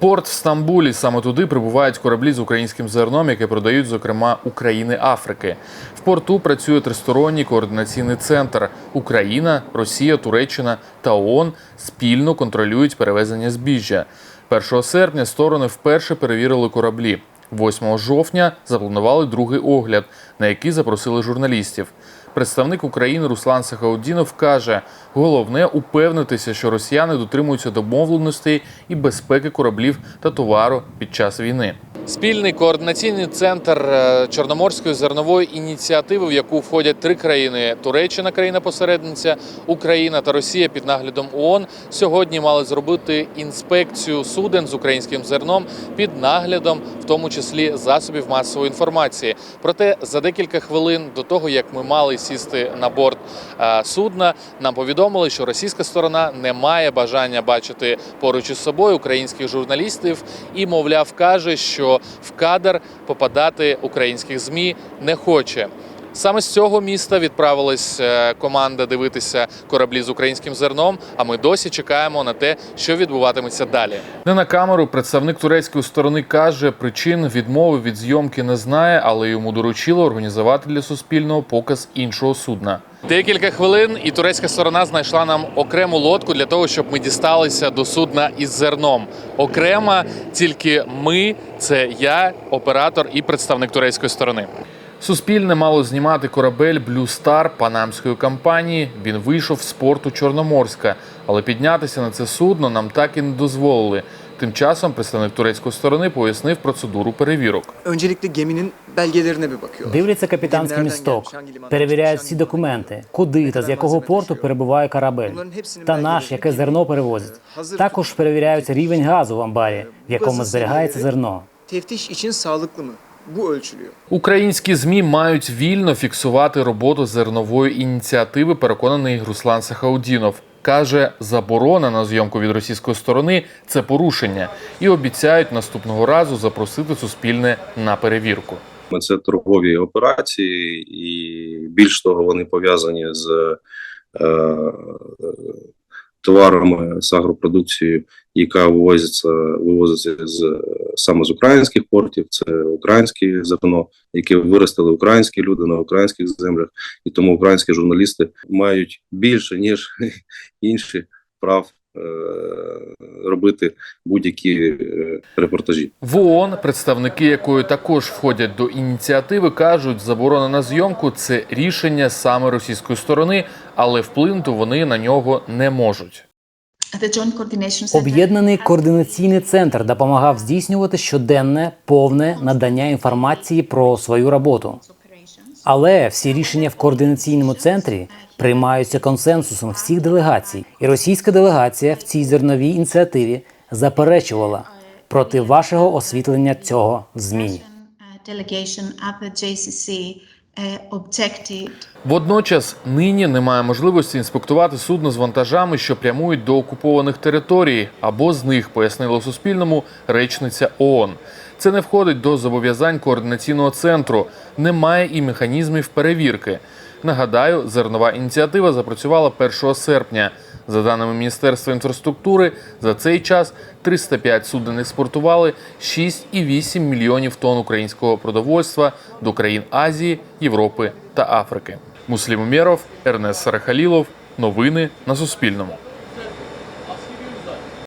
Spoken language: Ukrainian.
Порт в Стамбулі саме туди прибувають кораблі з українським зерном, яке продають, зокрема, України Африки. В порту працює тристоронній координаційний центр. Україна, Росія, Туреччина та ООН спільно контролюють перевезення збіжжя. 1 серпня сторони вперше перевірили кораблі. 8 жовтня запланували другий огляд, на який запросили журналістів. Представник України Руслан Сахаудінов каже: головне упевнитися, що росіяни дотримуються домовленостей і безпеки кораблів та товару під час війни. Спільний координаційний центр е, Чорноморської зернової ініціативи, в яку входять три країни: Туреччина, країна-посередниця, Україна та Росія під наглядом ООН, сьогодні мали зробити інспекцію суден з українським зерном під наглядом, в тому числі засобів масової інформації. Проте за декілька хвилин до того, як ми мали сісти на борт е, судна, нам повідомили, що російська сторона не має бажання бачити поруч із собою українських журналістів і, мовляв, каже, що в кадр попадати українських змі не хоче. Саме з цього міста відправилась е, команда дивитися кораблі з українським зерном. А ми досі чекаємо на те, що відбуватиметься далі. Не на камеру представник турецької сторони каже, причин відмови від зйомки не знає, але йому доручило організувати для суспільного показ іншого судна. Декілька хвилин, і турецька сторона знайшла нам окрему лодку для того, щоб ми дісталися до судна із зерном. Окремо тільки ми, це я, оператор і представник турецької сторони. Суспільне мало знімати корабель Blue Star панамської компанії. Він вийшов з порту Чорноморська, але піднятися на це судно нам так і не дозволили. Тим часом представник турецької сторони пояснив процедуру перевірок. Öncelikle geminin belgelerine bir bakıyorlar. Дивляться капітанський місток, перевіряють всі документи, куди та з якого порту перебуває корабель, та наш, яке зерно перевозять. Також перевіряють рівень газу в амбарі, в якому зберігається зерно. Teftiş için sağlıklı mı? Українські змі мають вільно фіксувати роботу зернової ініціативи. Переконаний Руслан Сахаудінов. Каже, заборона на зйомку від російської сторони це порушення, і обіцяють наступного разу запросити суспільне на перевірку. Це торгові операції, і більш того, вони пов'язані з е, товарами з агропродукцією, яка вивозиться, вивозиться з саме з українських портів. Це українське зерно, яке виростили українські люди на українських землях, і тому українські журналісти мають більше ніж інші прав. е, Робити будь-які е, репортажі. В ООН, представники якої також входять до ініціативи, кажуть, заборона на зйомку це рішення саме російської сторони, але вплинути вони на нього не можуть. Об'єднаний координаційний центр допомагав здійснювати щоденне повне надання інформації про свою роботу. Але всі рішення в координаційному центрі приймаються консенсусом всіх делегацій, і російська делегація в цій зерновій ініціативі заперечувала проти вашого освітлення цього в змі. Objected Водночас нині немає можливості інспектувати судно з вантажами, що прямують до окупованих територій, або з них пояснила Суспільному речниця ООН. Це не входить до зобов'язань координаційного центру, немає і механізмів перевірки. Нагадаю, зернова ініціатива запрацювала 1 серпня. За даними Міністерства інфраструктури, за цей час 305 суден експортували 6,8 мільйонів тонн українського продовольства до країн Азії, Європи та Африки. Муслім Умєров, Ернест Сарахалілов. Новини на Суспільному.